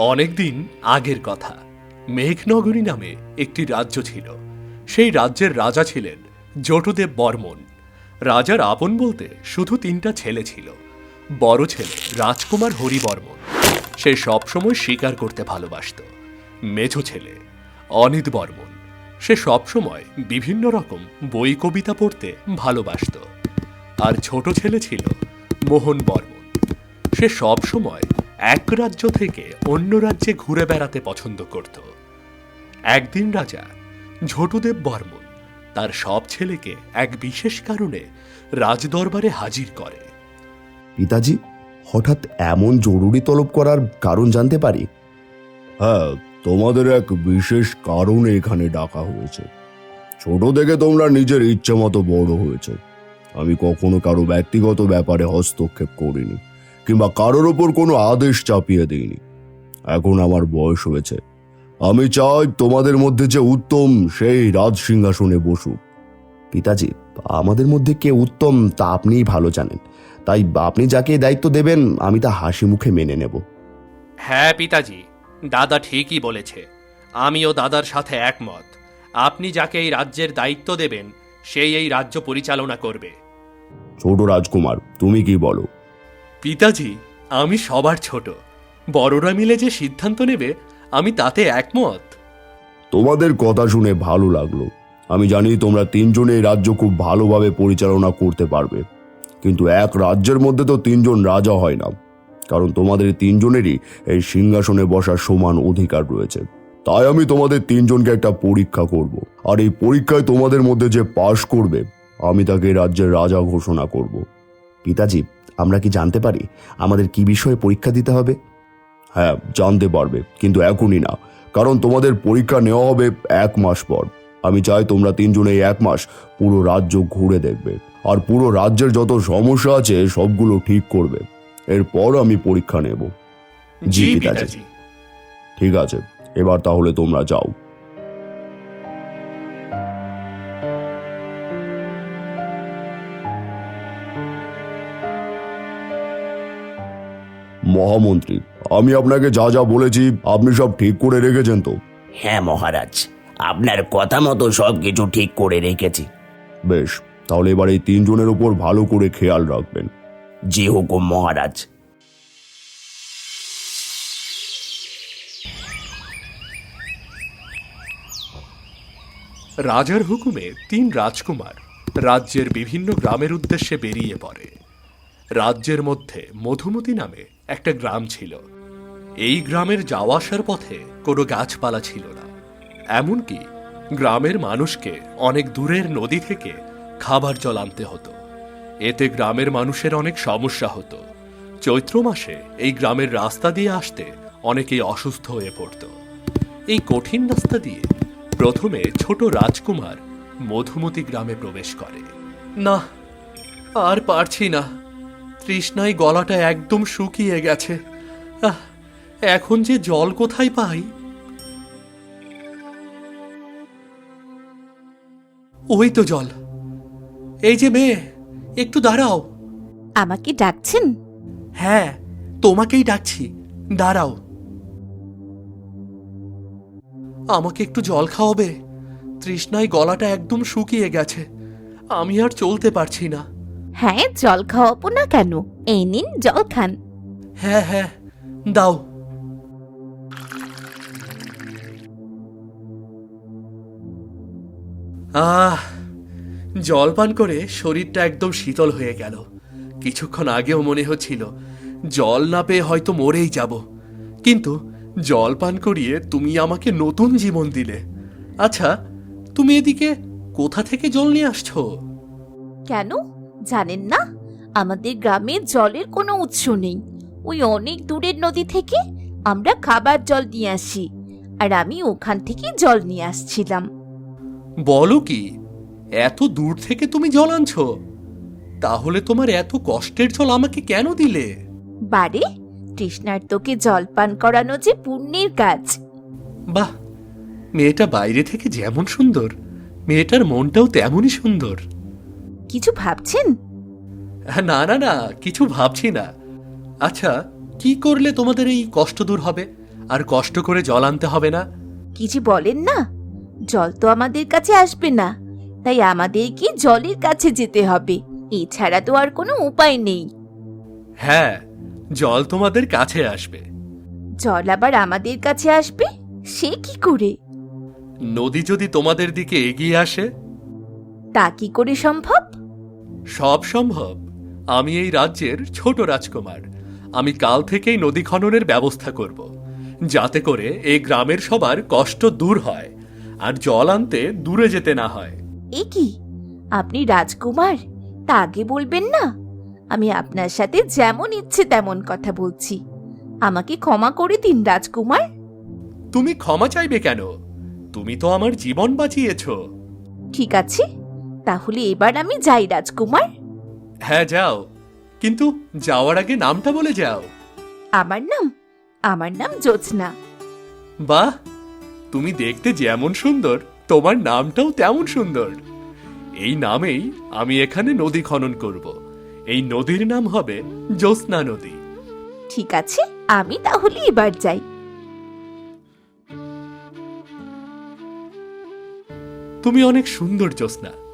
অনেকদিন আগের কথা। মেঘনগরী নামে একটি রাজ্য ছিল। সেই রাজ্যের রাজা ছিলেন জটুদেব বর্মন। রাজার আপন বলতে শুধু তিনটা ছেলে ছিল। বড় ছেলে রাজকুমার হরিবর্মন। সে সবসময় শিকার করতে ভালোবাসত। মেঝো ছেলে অনিত বর্মন। সে সবসময় বিভিন্ন রকম বই কবিতা পড়তে ভালোবাসত। আর ছোট ছেলে ছিল মোহন বর্মন। সে সব সময় এক রাজ্য থেকে অন্য রাজ্যে ঘুরে বেড়াতে পছন্দ করত। একদিন রাজা ঝটুদেব বর্মন তার সব ছেলেকে এক বিশেষ কারণে রাজদরবারে হাজির করে। পিতাজি হঠাৎ এমন জরুরি তলব করার কারণ জানতে পারি? হ্যাঁ তোমাদের এক বিশেষ কারণে এখানে ডাকা হয়েছে। ছোট থেকে তোমরা নিজের ইচ্ছে মতো বড় হয়েছে। আমি কখনো কারও ব্যক্তিগত ব্যাপারে হস্তক্ষেপ করিনি। কিংবা কারোর ওপর কোনো আদেশ চাপিয়ে দিইনি। এখন আমার বয়স হয়েছে। আমি চাই তোমাদের মধ্যে যে উত্তম সেই রাজ সিংহাসনে বসুক। পিতাজি আমাদের মধ্যে কে উত্তম তা আপনিই ভালো জানেন। তাই আপনি যাকে দায়িত্ব দেবেন আমি তা হাসি মুখে মেনে নেব। হ্যাঁ পিতাজি দাদা ঠিকই বলেছে। আমিও দাদার সাথে একমত। আপনি যাকে এই রাজ্যের দায়িত্ব দেবেন সেই এই রাজ্য পরিচালনা করবে। ছোট রাজকুমার তুমি কি বলো? পিতাজি, আমি সবার ছোট। বড়রা মিলে যে সিদ্ধান্ত নেবে, আমি তাতে একমত। তোমাদের কথা শুনে ভালো লাগল। আমি জানি তোমরা তিনজনে এই রাজ্য খুব ভালোভাবে পরিচালনা করতে পারবে। কিন্তু এক রাজ্যের মধ্যে তো তিনজন রাজা হয় না। কারণ তোমাদের তিনজনেরই এই সিংহাসনে বসার সমান অধিকার রয়েছে। তাই আমি তোমাদের তিনজনকে একটা পরীক্ষা করব। আর এই পরীক্ষায় তোমাদের মধ্যে যে পাশ করবে, আমি তাকে রাজ্যের রাজা ঘোষণা করব। পিতাজি আমরা কি জানতে পারি আমাদের কি বিষয়ে পরীক্ষা দিতে হবে? হ্যাঁ জানতে পারবে কিন্তু এখনই না। কারণ তোমাদের পরীক্ষা নেওয়া হবে এক মাস পর। আমি চাই তোমরা তিনজনে এক মাস পুরো রাজ্য ঘুরে দেখবে। আর পুরো রাজ্যের যত সমস্যা আছে সবগুলো ঠিক করবে। এরপর আমি পরীক্ষা নেব। জি। পিতাজি। ঠিক আছে এবার তাহলে তোমরা যাও। মহামন্ত্রী আমি আপনাকে যা যা বলেছি আপনি সব ঠিক করে রেখেছেন তো? হ্যাঁ মহারাজ আপনার কথা মতো সব কিছু ঠিক করে রেখেছি। বেশ তাহলে এবার এই তিনজনের উপর ভালো করে খেয়াল রাখবেন। জি হুকুম মহারাজ। রাজার হুকুমে তিন রাজকুমার রাজ্যের বিভিন্ন গ্রামের উদ্দেশ্যে বেরিয়ে পড়ে। রাজ্যের মধ্যে মধুমতি নামে একটা গ্রাম ছিল। এই গ্রামের যাওয়া আসার পথে কোনো গাছপালা ছিল না। এমনকি গ্রামের মানুষকে অনেক দূরের নদী থেকে খাবার জল আনতে হতো। এতে গ্রামের মানুষের অনেক সমস্যা হতো। চৈত্র মাসে এই গ্রামের রাস্তা দিয়ে আসতে অনেকেই অসুস্থ হয়ে পড়তো। এই কঠিন রাস্তা দিয়ে প্রথমে ছোট রাজকুমার মধুমতি গ্রামে প্রবেশ করে। না আর পারছি না। তৃষ্ণায় গলাটা একদম শুকিয়ে গেছে। আহ, এখন যে জল কোথায় পাই? ওই তো জল। এই যে মেয়ে একটু দাঁড়াও। আমাকে ডাকছেন? হ্যাঁ তোমাকেই ডাকছি। দাঁড়াও। আমাকে একটু জল খাওয়াবে। তৃষ্ণায় গলাটা একদম শুকিয়ে গেছে। আমি আর চলতে পারছি না। হ্যাঁ জল খাওয়াবো না কেন? এই নিন জল খান। হ্যাঁ হ্যাঁ দাও। আহ জল পান করে শরীরটা একদম শীতল হয়ে গেল। কিছুক্ষণ আগেও মনে হচ্ছিল জল না পেয়ে হয়তো মরেই যাব। কিন্তু জল পান করিয়ে তুমি আমাকে নতুন জীবন দিলে। আচ্ছা তুমি এদিকে কোথা থেকে জল নিয়ে আসছো? কেন? জানেন না? আমাদের গ্রামে জলের কোনো উৎস নেই। ওই অনেক দূরের নদী থেকে আমরা খাবার জল নিয়ে আসি আর আমি ওখান থেকে জল নিয়ে আসছিলাম। বলো কি এত দূর থেকে তুমি জল আনছো? তাহলে তোমার এত কষ্টের জল আমাকে কেন দিলে? বারে তৃষ্ণার্তকে জল পান করানো যে পুণ্যের কাজ। বাহ মেয়েটা বাইরে থেকে যেমন সুন্দর মেয়েটার মনটাও তেমনই সুন্দর। কিছু ভাবছেন? না না না কিছু ভাবছি না। আচ্ছা কি করলে তোমাদের এই কষ্ট দূর হবে? আর কষ্ট করে জল আনতে হবে না? কিছু বলেন না। জল তো আমাদের কাছে আসবে না। তাই আমাদের কি জলের কাছে যেতে হবে। এছাড়া তো আর কোনো উপায় নেই। হ্যাঁ জল তোমাদের কাছে আসবে। জল আবার আমাদের কাছে আসবে? সে কি করে? নদী যদি তোমাদের দিকে এগিয়ে আসে? তা কি করে সম্ভব? সব সম্ভব। আমি এই রাজ্যের ছোট রাজকুমার। আমি কাল থেকেই নদী খননের ব্যবস্থা করব যাতে করে এই গ্রামের সবার কষ্ট দূর হয় আর জল আনতে দূরে যেতে না হয়। এ কি? আপনি রাজকুমার? তা আগে বলবেন না। আমি আপনার সাথে যেমন ইচ্ছে তেমন কথা বলছি। আমাকে ক্ষমা করে দিন রাজকুমার। তুমি ক্ষমা চাইবে কেন? তুমি তো আমার জীবন বাঁচিয়েছ। ঠিক আছে। তাহলে এবার আমি যাই রাজকুমার। হ্যাঁ যাও। কিন্তু যাওয়ার আগে নামটা বলে যাও। আমার নাম? আমার নাম জোৎস্না বাহ! তুমি দেখতে যেমন সুন্দর তোমার নামটাও তেমন সুন্দর। এই নামেই আমি এখানে নদী খনন করব। এই নদীর নাম হবে জ্যোৎস্না নদী। ঠিক আছে আমি তাহলে এবার যাই। তুমি অনেক সুন্দর জ্যোৎস্না।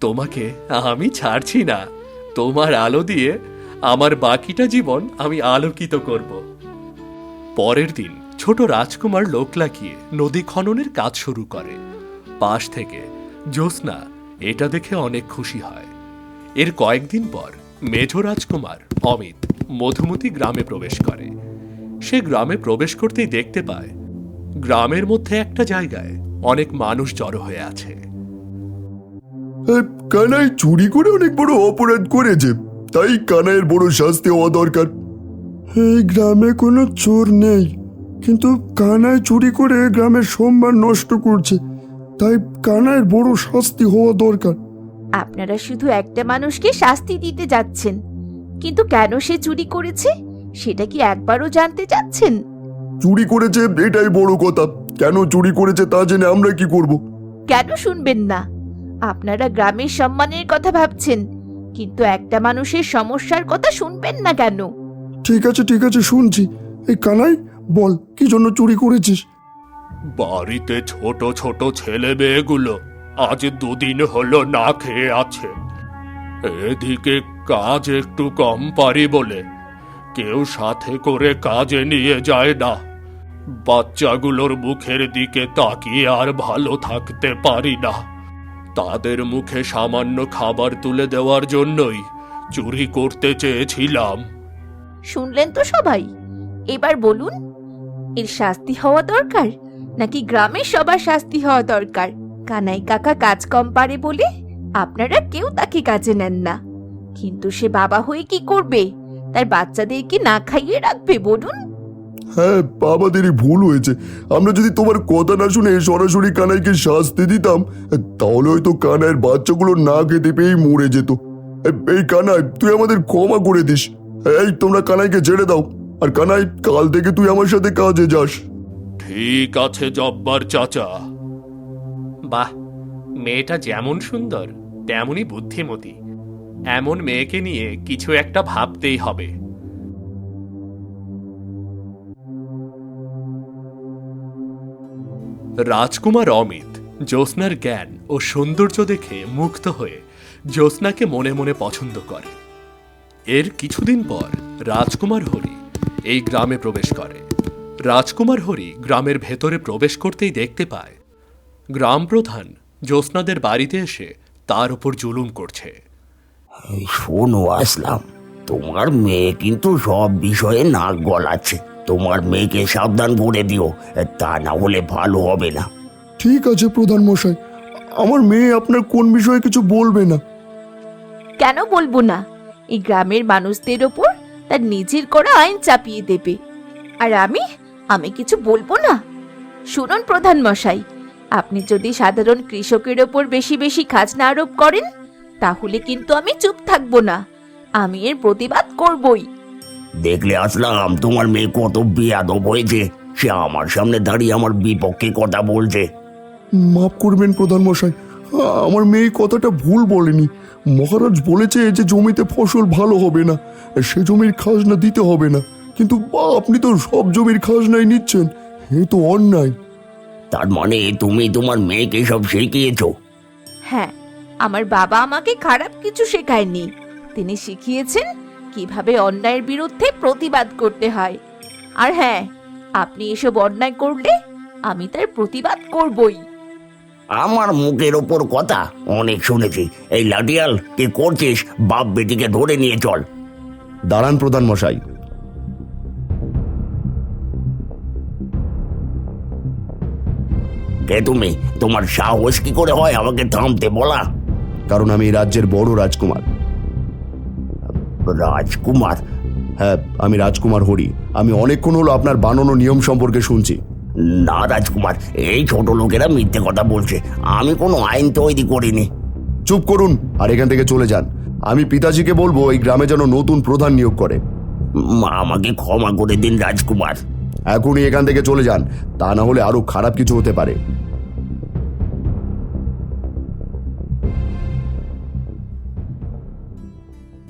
তোমাকে আমি ছাড়ছি না। তোমার আলো দিয়ে আমার বাকিটা জীবন আমি আলোকিত করব। পরের দিন ছোট রাজকুমার লোক লাগিয়ে নদী খননের কাজ শুরু করে। পাশ থেকে জ্যোৎস্না এটা দেখে অনেক খুশি হয়। এর কয়েকদিন পর মেঝ রাজকুমার অমিত মধুমতি গ্রামে প্রবেশ করে। সে গ্রামে প্রবেশ করতেই দেখতে পায়, গ্রামের মধ্যে একটা জায়গায় অনেক মানুষ জড়ো হয়ে আছে। কানাই চুরি করে অনেক বড় অপরাধ করেছে। তাই কানাইয়ের বড় শাস্তি হওয়া দরকার। এই গ্রামে কোনো চোর নেই। কিন্তু কানাই চুরি করে গ্রামের সম্মান নষ্ট করছে। তাই কানাইয়ের বড় শাস্তি হওয়া দরকার। আপনারা শুধু একটা মানুষকে শাস্তি দিতে যাচ্ছেন। কিন্তু কেন সে চুরি করেছে? সেটা কি একবারও জানতে চাচ্ছেন? চুরি করেছে এটাই বড় কথা। কেন চুরি করেছে তা জেনে আমরা কি করব? কেন শুনবেন না? আপনারা গ্রামের সম্মানের কথা ভাবছেন কিন্তু একটা মানুষের সমস্যার কথা শুনবেন না কেন? ঠিক আছে ঠিক আছে শুনছি। এই কানাই বল কি জন্য চুরি করেছিস? বাড়িতে ছোট ছোট ছেলে মেয়েগুলো আজ দুদিন হলো না খেয়ে আছে। এদিকে কাজ একটু কম পারি বলে। কেউ সাথে করে কাজে নিয়ে যায় না। বাচ্চাগুলোর মুখের দিকে তাকিয়ে আর ভালো থাকতে পারি না। তাদের মুখে সামান্য খাবার তুলে দেওয়ার জন্যই চুরি করতে চেয়েছিলাম। শুনলেন তো সবাই? এবার বলুন, এর শাস্তি হওয়া দরকার নাকি গ্রামের সবার শাস্তি হওয়া দরকার? কানাই কাকা কাজ কম পারে বলে আপনারা কেউ তাকে কাজে নেন না। কিন্তু সে বাবা হয়ে কি করবে? তার বাচ্চাদেরকে না খাইয়ে রাখবে, বলুন। হ্যাঁ আমাদেরই ভুল হয়েছে। আমরা যদি তোমার কথা না শুনে সরাসরি কানাইকে শাস্তি দিতাম তাহলে হয়তো কানাইয়ের বাচ্চাগুলো না খেতে পেয়েই মরে যেত। এই কানাই তুই আমাদের ক্ষমা করে দিস। এই তোমরা কানাইকে ছেড়ে দাও। আর কানাই কাল থেকে তুই আমার সাথে কাজে যাস। ঠিক আছে জব্বার চাচা। বাহ মেয়েটা যেমন সুন্দর তেমনই বুদ্ধিমতী। এমন মেয়েকে নিয়ে কিছু একটা ভাবতেই হবে। রাজকুমার অমিত, জ্যোৎস্নার জ্ঞান ও সৌন্দর্য দেখে মুগ্ধ হয়ে জ্যোৎস্নাকে মনে মনে পছন্দ করে। এর কিছুদিন পর রাজকুমার হরি এই গ্রামে প্রবেশ করে। রাজকুমার হরি গ্রামের ভেতরে প্রবেশ করতেই দেখতে পায়, গ্রাম প্রধান জ্যোৎস্নাদের বাড়িতে এসে তার উপর জুলুম করছে। শোনো, আসলাম। তোমার মেয়ে কিন্তু সব বিষয়ে নাক গলাচ্ছে। তোমার মেয়েকে সাবধান করে দিও তা না হলে ভালো হবে না। ঠিক আছে প্রধান মশাই আমার মেয়ে আপনার কোন বিষয়ে কিছু বলবে না। কেন বলব না? এই গ্রামের মানুষদের ওপর তার নিজের করা আইন চাপিয়ে দেবে। আর আমি আমি কিছু বলব না? শুনুন প্রধান মশাই আপনি যদি সাধারণ কৃষকের ওপর বেশি বেশি খাজনা আরোপ করেন তাহলে কিন্তু আমি চুপ থাকব না। আমি এর প্রতিবাদ করবই। দেখলে আসলাম তোমার মেয়ে কত বেয়াদব হয়েছে। সে আমার সামনে দাঁড়িয়ে আমার বিপক্ষে কথা বলছে। মাফ করবেন প্রধান মশাই আমার মেয়ে কথাটা ভুল বলেনি। মহারাজ বলেছে যে জমিতে ফসল ভালো হবে না সে জমির খাজনা দিতে হবে না। কিন্তু আপনি তো সব জমির খাজনাই নিচ্ছেন এ তো অন্যায়। তার মানে তুমি তোমার মেয়েকে সব শিখিয়েছো? হ্যাঁ আমার বাবা আমাকে খারাপ কিছু শেখায়নি। তিনি শিখিয়েছেন কীভাবে অন্যায়ের বিরুদ্ধে প্রতিবাদ করতে হয়। আর হ্যাঁ আপনি এসব অন্যায় করলে আমি তার প্রতিবাদ করবই। আমার মুখের ওপর কথা অনেক শুনেছি। এই লাঠিয়াল কি করছিস? বাপ বেটিকে ধরে নিয়ে চল। দাঁড়ান প্রধান মশাই। কে তুমি? তোমার সাহস কি করে হয় আমাকে থামতে বলা? কারণ আমি রাজ্যের বড় রাজকুমার। রাজকুমার। হ্যাঁ আমি রাজকুমার হরি। আমি অনেকক্ষণ হলো আপনার বানানো নিয়ম সম্পর্কে শুনছি। না রাজকুমার এই ছোট লোকেরা মিথ্যে কথা বলছে। আমি কোনো আইন তৈরি করিনি। চুপ করুন আর এখান থেকে চলে যান। আমি পিতাজিকে বলব এই গ্রামে যেন নতুন প্রধান নিয়োগ করে। মা আমাকে ক্ষমা করে দিন রাজকুমার। এখনই এখান থেকে চলে যান। তা না হলে আরও খারাপ কিছু হতে পারে।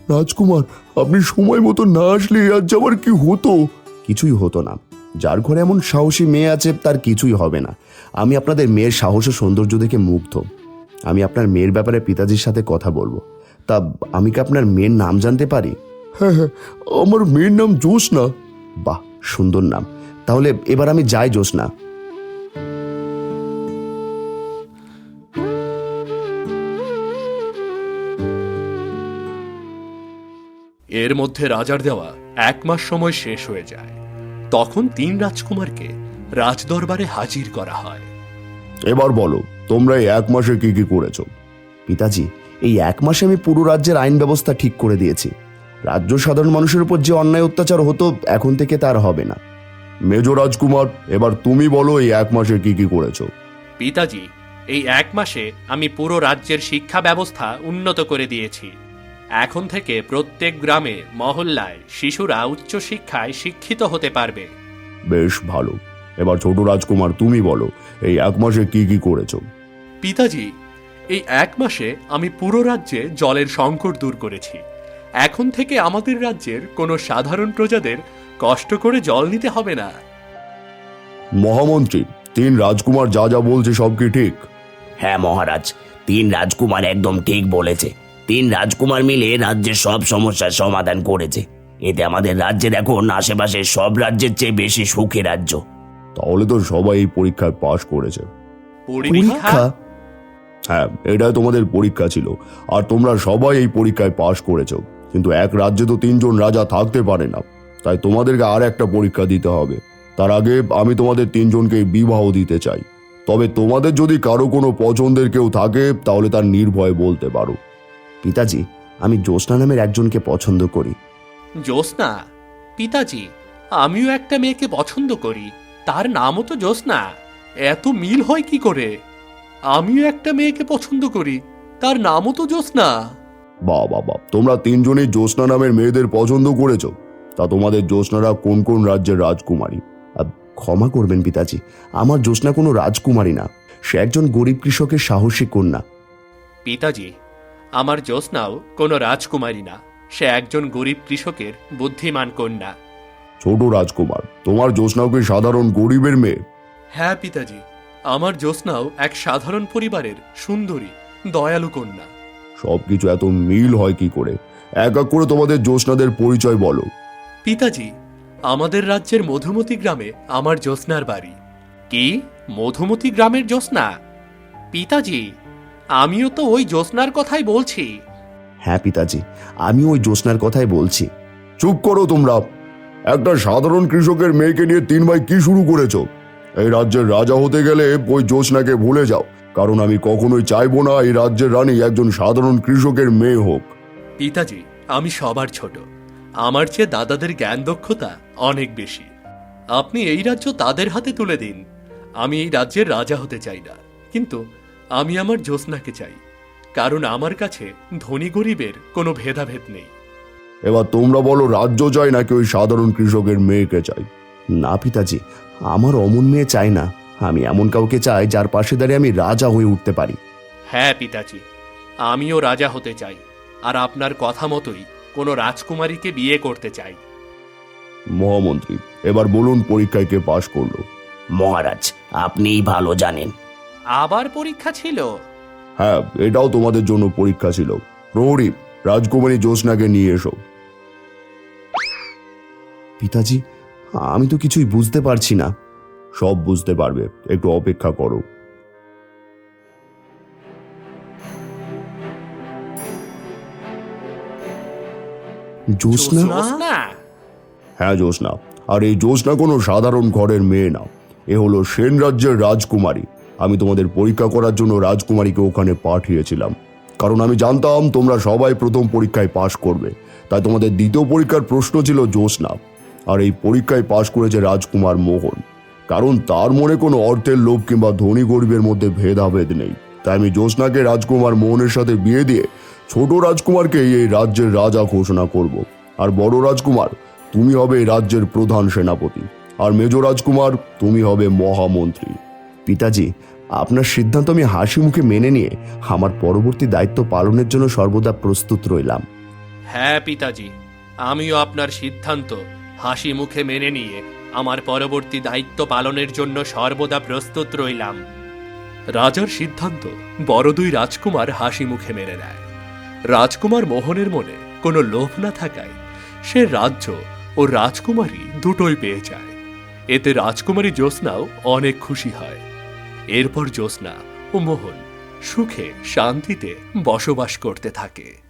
রাজকুমার আপনি সময় মতো না আসলে আজ আমার কি হতো? কিছুই হতো না। যার ঘরে এমন সাহসী মেয়ে আছে তার কিছুই হবে না। আমি আপনাদের মেয়ের সাহস ও সৌন্দর্য দেখে মুগ্ধ। আমি আপনার মেয়ের ব্যাপারে পিতাজির সাথে কথা বলব। তা আমি কি আপনার মেয়ের নাম জানতে পারি? হ্যাঁ হ্যাঁ আমার মেয়ের নাম জ্যোৎস্না। বাহ সুন্দর নাম। তাহলে এবার আমি যাই জোসনা এর মধ্যে রাজার দেওয়া এক মাস সময় শেষ হয়ে যায়। তখন তিন রাজকুমারকে রাজদরবারে হাজির করা হয়। এবার বলো তোমরা এই এক মাসে কি কি করেছ? পিতাজি এই এক মাসে আমি পুরো রাজ্যের আইন ব্যবস্থা ঠিক করে দিয়েছি। রাজ্য সাধারণ মানুষের উপর যে অন্যায় অত্যাচার হতো এখন থেকে তার হবে না। মেজ রাজকুমার এবার তুমি বলো এই এক মাসে কি কি করেছ? পিতাজি এই এক মাসে আমি পুরো রাজ্যের শিক্ষা ব্যবস্থা উন্নত করে দিয়েছি। এখন থেকে প্রত্যেক গ্রামে মহল্লায় শিশুরা উচ্চশিক্ষায় শিক্ষিত হতে পারবে। বেশ ভালো। এবার ছোট রাজকুমার তুমি বলো এই এক মাসে কি কি করেছ? পিতাজি এই এক মাসে আমি পুরো রাজ্যে জলের সংকট দূর করেছি। এখন থেকে আমাদের রাজ্যের কোনো সাধারণ প্রজাদের কষ্ট করে জল নিতে হবে না। মহামন্ত্রী তিন রাজকুমার যা যা বলছে সব কি ঠিক? হ্যাঁ মহারাজ তিন রাজকুমার একদম ঠিক বলেছে। তিন রাজকুমার মিলে রাজ্যের সব সমস্যার সমাধান করেছে। এতে আমাদের রাজ্যের এখন আশেপাশে সব রাজ্যের চেয়ে বেশি সুখী রাজ্য। তাহলে তো সবাই এই পরীক্ষায় পাশ করেছে। পরীক্ষা? হ্যাঁ এটাই তোমাদের পরীক্ষা ছিল। আর তোমরা সবাই এই পরীক্ষায় পাশ করেছ। কিন্তু এক রাজ্যে তো তিনজন রাজা থাকতে পারে না। তাই তোমাদেরকে আর একটা পরীক্ষা দিতে হবে। তার আগে আমি তোমাদের তিনজনকে বিবাহ দিতে চাই। তবে তোমাদের যদি কারও কোনো পছন্দের কেউ থাকে তাহলে তার নির্ভয়ে বলতে পারো। পিতাজি আমি জ্যোৎস্না নামের একজনকে পছন্দ করি। জ্যোৎস্না? পিতাজি আমিও একটা মেয়েকে পছন্দ করি। তার নামও তো জ্যোৎস্না। এত মিল হয় কি করে? আমিও একটা মেয়েকে পছন্দ করি। তার নামও তো জ্যোৎস্না। বা বাবা তোমরা তিনজনই জ্যোৎস্না নামের মেয়েদের পছন্দ করেছ। তা তোমাদের জ্যোৎস্নারা কোন কোন রাজ্যের রাজকুমারী? ক্ষমা করবেন পিতাজি আমার জ্যোৎস্না কোনো রাজকুমারী না। সে একজন গরিব কৃষকের সাহসী কন্যা। পিতাজি আমার জ্যোৎস্নাও কোনো রাজকুমারী না। সে একজন গরিব কৃষকের বুদ্ধিমান কন্যা। ছোট রাজকুমার তোমার জ্যোৎস্নাও কি সাধারণ গরিবের মেয়ে? হ্যাঁ পিতাজি। আমার জ্যোৎস্নাও এক সাধারণ পরিবারের সুন্দরী দয়ালু কন্যা। সবকিছু এত মিল হয় কি করে? এক এক করে তোমাদের জ্যোৎস্নাদের পরিচয় বলো। পিতাজি আমাদের রাজ্যের মধুমতি গ্রামে আমার জ্যোৎস্নার বাড়ি। কি? মধুমতি গ্রামের জ্যোৎস্না? পিতাজি আমিও তো ওই জ্যোৎস্নার কথাই বলছি। হ্যাঁ পিতাজি আমি ওই জ্যোৎস্নার কথাই বলছি। চুপ করো তোমরা। একটা সাধারণ কৃষকের মেয়েকে নিয়ে তিন ভাই কি শুরু করেছ? এই রাজ্যের রাজা হতে গেলে ওই জ্যোৎস্নাকে ভুলে যাও। কারণ আমি কখনোই চাইব না এই রাজ্যের রানী একজন সাধারণ কৃষকের মেয়ে হোক। পিতাজি আমি সবার ছোট। আমার চেয়ে দাদাদের জ্ঞান দক্ষতা অনেক বেশি। আপনি এই রাজ্য তাদের হাতে তুলে দিন। আমি এই রাজ্যের রাজা হতে চাই না। কিন্তু আমি আমার জ্যোৎস্নাকে চাই কারণ আমার কাছে ধনী গরিবের কোনো ভেদাভেদ নেই। এবার তোমরা বলো রাজ্য চাই নাকি ওই সাধারণ কৃষকের মেয়েকে চাই? না পিতাজি আমার অমন মেয়ে চাই না। আমি এমন কাউকে চাই যার পাশে দাঁড়িয়ে আমি রাজা হয়ে উঠতে পারি। হ্যাঁ পিতাজি আমিও রাজা হতে চাই আর আপনার কথা মতোই কোনো রাজকুমারীকে বিয়ে করতে চাই। মহামন্ত্রী এবার বলুন পরীক্ষায় কে পাশ করল। মহারাজ আপনিই ভালো জানেন। আবার পরীক্ষা ছিল? হ্যাঁ এটাও তোমাদের জন্য পরীক্ষা ছিল। প্রহরী রাজকুমারী জ্যোৎস্নাকে নিয়ে এসো। পিতাজি আমি তো কিছুই বুঝতে পারছি না। সব বুঝতে পারবে একটু অপেক্ষা করো। জ্যোৎস্না? হ্যাঁ জ্যোৎস্না। আর এই জ্যোৎস্না কোনো সাধারণ ঘরের মেয়ে না। এ হলো সেন রাজ্যের রাজকুমারী। আমি তোমাদের পরীক্ষা করার জন্য রাজকুমারীকে ওখানে পাঠিয়েছিলাম। কারণ আমি জানতাম তোমরা সবাই প্রথম পরীক্ষায় পাশ করবে। তাই তোমাদের দ্বিতীয় পরীক্ষার প্রশ্ন ছিল জ্যোৎস্না। আর এই পরীক্ষায় পাশ করেছে রাজকুমার মোহন। কারণ তার মনে কোনো অর্থের লোভ কিংবা ধনী গরিবের মধ্যে ভেদাভেদ নেই। তাই আমি জ্যোৎস্নাকে রাজকুমার মোহনের সাথে বিয়ে দিয়ে ছোট রাজকুমারকে এই রাজ্যের রাজা ঘোষণা করব। আর বড় রাজকুমার, তুমি হবে রাজ্যের প্রধান সেনাপতি। আর মেজ রাজকুমার, তুমি হবে মহামন্ত্রী। পিতাজি, আপনার সিদ্ধান্ত আমি হাসি মুখে মেনে নিয়ে আমার পরবর্তী দায়িত্ব পালনের জন্য সর্বদা প্রস্তুত রইলাম। হ্যাঁ পিতাজি, আমিও আপনার সিদ্ধান্ত হাসি মুখে মেনে নিয়ে আমার পরবর্তী দায়িত্ব পালনের জন্য সর্বদা প্রস্তুত রইলাম। রাজার সিদ্ধান্ত বড় দুই রাজকুমার হাসি মুখে মেনে নেয়। রাজকুমার মোহনের মনে কোনো লোভ না থাকায় সে রাজ্য ও রাজকুমারী দুটোই পেয়ে যায়। এতে রাজকুমারী জ্যোৎস্নাও অনেক খুশি হয়। এরপর জ্যোৎস্না ও মোহন সুখে শান্তিতে বসবাস করতে থাকে।